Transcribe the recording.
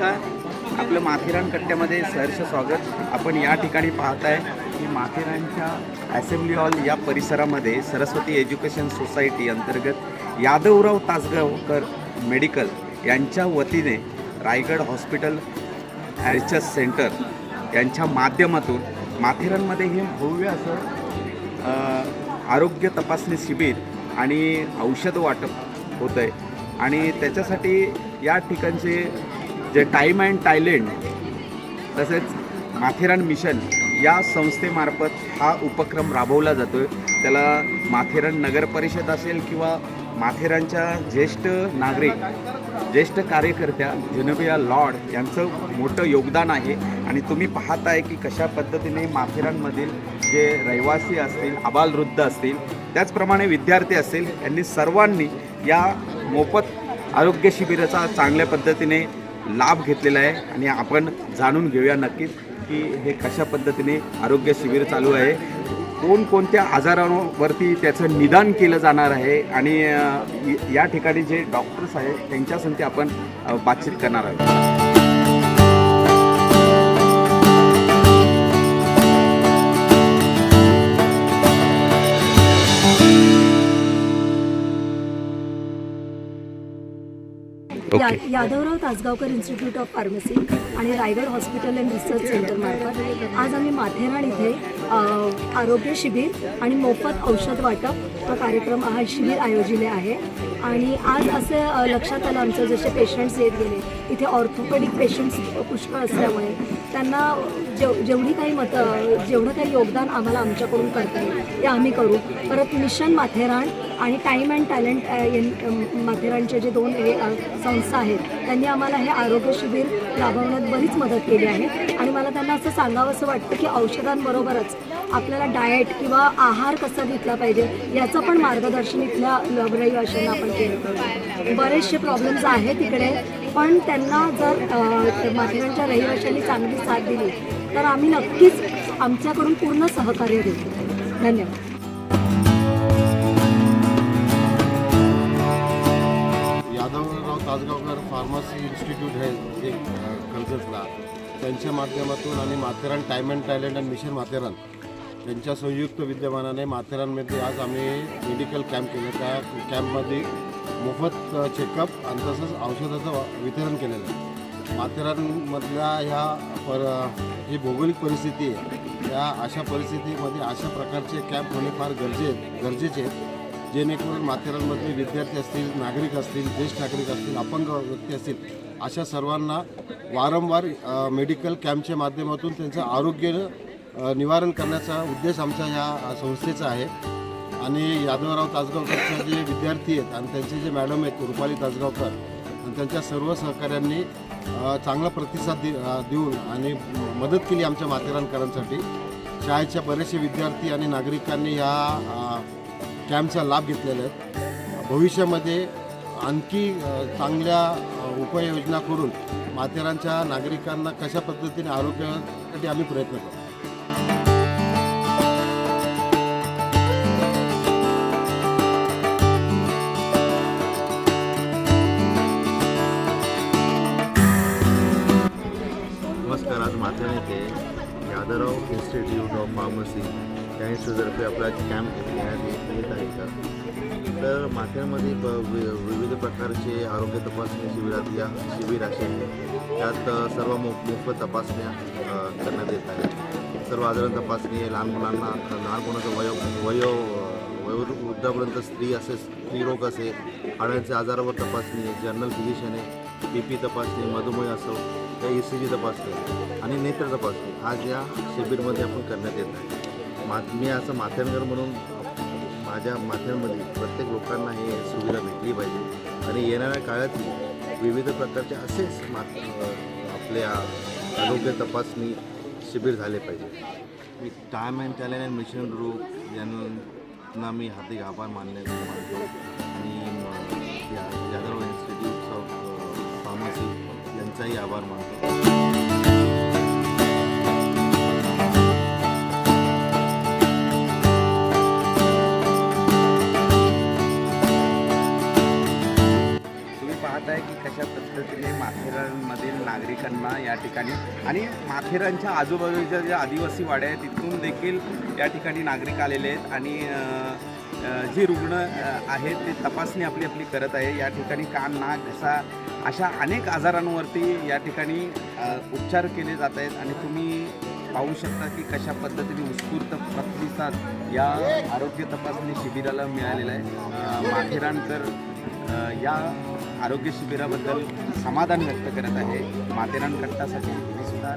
नमस्कार आपलं माथेरान कट्ट्यामध्ये सहर्ष स्वागत. आपण या ठिकाणी पाहताय की माथेरानच्या असेंब्ली हॉल या परिसरामध्ये सरस्वती एज्युकेशन सोसायटी अंतर्गत यादवराव तासगावकर मेडिकल यांच्या वतीने रायगड हॉस्पिटल ॲरिचस सेंटर यांच्या माध्यमातून माथेरानमध्ये हे भव्य असं आरोग्य तपासणी शिबिर आणि औषध वाटप होतं आहे आणि त्याच्यासाठी या ठिकाणचे जे टाईम अँड टायलेंट तसेच माथेरान मिशन या संस्थेमार्फत हा उपक्रम राबवला जातो आहे त्याला माथेरान नगर परिषद असेल किंवा माथेरानच्या ज्येष्ठ नागरिक ज्येष्ठ कार्यकर्त्या जेनोबिया लॉर्ड यांचं मोठं योगदान आहे. आणि तुम्ही पाहत आहे की कशा पद्धतीने माथेरानमधील जे रहिवासी असतील आबालवृद्ध असतील त्याचप्रमाणे विद्यार्थी असतील यांनी सर्वांनी या मोफत आरोग्य शिबिराचा चांगल्या पद्धतीने लाभ घेतलेला आहे आणि आपण जाणून घेऊया नक्कीच की हे कशा पद्धतीने आरोग्य शिबिर चालू आहे. कोणकोणत्या आजारांवरती त्याचं निदान केलं जाणार आहे आणि या ठिकाणी जे डॉक्टर्स आहेत त्यांच्या आपण बातचीत करणार आहोत. या. Yadavrao Tasgaonkar institute of pharmacy आणि Raigad hospital and research centre मार्फत आज आम्ही माथेरान इथे आरोग्य शिबिर आणि मोफत औषध वाटप हा कार्यक्रम हा शिबिर आयोजिले आहे. आणि आज असे लक्षात आलं आमचं जसे पेशंट्स येत गेले इथे ऑर्थोपेडिक पेशंट्स पुष्कळ असल्यामुळे त्यांना जेव जेवढी काही मत जेवढं काही योगदान आम्हाला आमच्याकडून करता येईल ते आम्ही करू. परत मिशन माथेरान आणि टाईम अँड टॅलेंट माथेरानचे जे दोन हे, संस्था आहेत त्यांनी आम्हाला हे आरोग्य शिबिर राबवण्यात बरीच मदत केली आहे. आणि मला त्यांना असं सांगावं असं वाटतं की औषधांबरोबरच आपल्याला डाएट किंवा आहार कसा घेतला पाहिजे याचं पण मार्गदर्शन इथल्या रहिवाशांना आपण केलं बरेचसे प्रॉब्लेम्स आहेत तिकडे पण त्यांना जर अ, माथेरानच्या रहिवाशांनी चांगली साथ दिली तर आम्ही नक्कीच आमच्याकडून पूर्ण सहकार्य देतो धन्यवाद. इन्स्टिट्यूट आहे जे कर्जतला त्यांच्या माध्यमातून आणि Matheran time and talent and mission Matheran यांच्या संयुक्त विद्यमानाने माथेरानमध्ये आज आम्ही मेडिकल कॅम्प केलं त्या कॅम्पमध्ये मोफत चेकअप आणि तसंच औषधाचं वा- वितरण केलेलं आहे. माथेरानमधल्या ह्या पर जी भौगोलिक परिस्थिती आहे. त्या अशा परिस्थितीमध्ये अशा प्रकारचे कॅम्प होणे फार गरजे गरजेचे आहेत. जेणेकरून माथेरानमधले विद्यार्थी असतील नागरिक असतील ज्येष्ठ नागरिक असतील अपंग व्यक्ती असतील अशा सर्वांना वारंवार मेडिकल कॅम्पच्या माध्यमातून त्यांचं आरोग्य निवारण करण्याचा उद्देश आमच्या या संस्थेचा आहे. आणि यादवराव तासगावकरचे जे विद्यार्थी आहेत आणि त्यांचे जे मॅडम आहेत रुपाली तासगावकर आणि त्यांच्या सर्व सहकाऱ्यांनी चांगला प्रतिसाद दे देऊन आणि मदत केली आमच्या माथेरानकरांसाठी. शाळेच्या बरेचसे विद्यार्थी आणि नागरिकांनी या कॅम्पचा लाभ घेतलेला आहे भविष्यामध्ये आणखी चांगल्या उपाययोजना करून माथेरानच्या नागरिकांना कशा पद्धतीने आरोग्यासाठी आम्ही प्रयत्न करू इन्स्टिट्यूट ऑफ फार्मसी या इन्स्टिट्यूटतर्फे आपला कॅम्प घेण्यात येत आहे का? तर माथेरानमध्ये ब वि- विविध प्रकारचे आरोग्य तपासणी शिबिरात या शिबिर असे त्यात सर्व मो मोफत तपासण्या करण्यात येत आहेत. सर्व आजारां तपासणी आहे. लहान मुलांना लहान मुलांचं वयो वयो वयोवृद्धापर्यंत स्त्री असे स्त्रीरोग असे हाडांचे आजारावर तपासणी आहे. जनरल फिजिशियन आहे. बी पी तपासणी मधुमेह असो त्या ई सी जी तपासणी आणि नेत्र तपासणी आज या शिबिरमध्ये आपण करण्यात येत आहे. मा मी असं माथेरकर म्हणून माझ्या माथेरमध्ये प्रत्येक लोकांना हे सुविधा भेटली पाहिजे. आणि येणाऱ्या काळात विविध प्रकारचे असेच मा आपल्या आरोग्य तपासणी शिबिर झाले पाहिजे. मी time and talent and mission group यांना मी हार्दिक आभार मानले मानतो. आणि यांचाही आभार मानतो. तुम्ही पाहत की कशा पद्धतीने माथेरानमधील नागरिकांना या ठिकाणी आणि माथेरानच्या आजूबाजूच्या ज्या आदिवासी वाड्या आहेत तिथून देखील या ठिकाणी नागरिक आलेले आहेत. आणि जे रुग्ण आहेत ते तपासणी आपली आपली करत आहे. या ठिकाणी कान नाक घसा अशा अनेक आजारांवरती या ठिकाणी उपचार केले जात आहेत. आणि तुम्ही पाहू शकता की कशा पद्धतीने उत्स्फूर्त प्रतिसाद या आरोग्य तपासणी शिबिराला मिळालेला आहे. माथेरानकर या आरोग्य शिबिराबद्दल समाधान व्यक्त करत आहे. माथेरान कट्टासाठी सुद्धा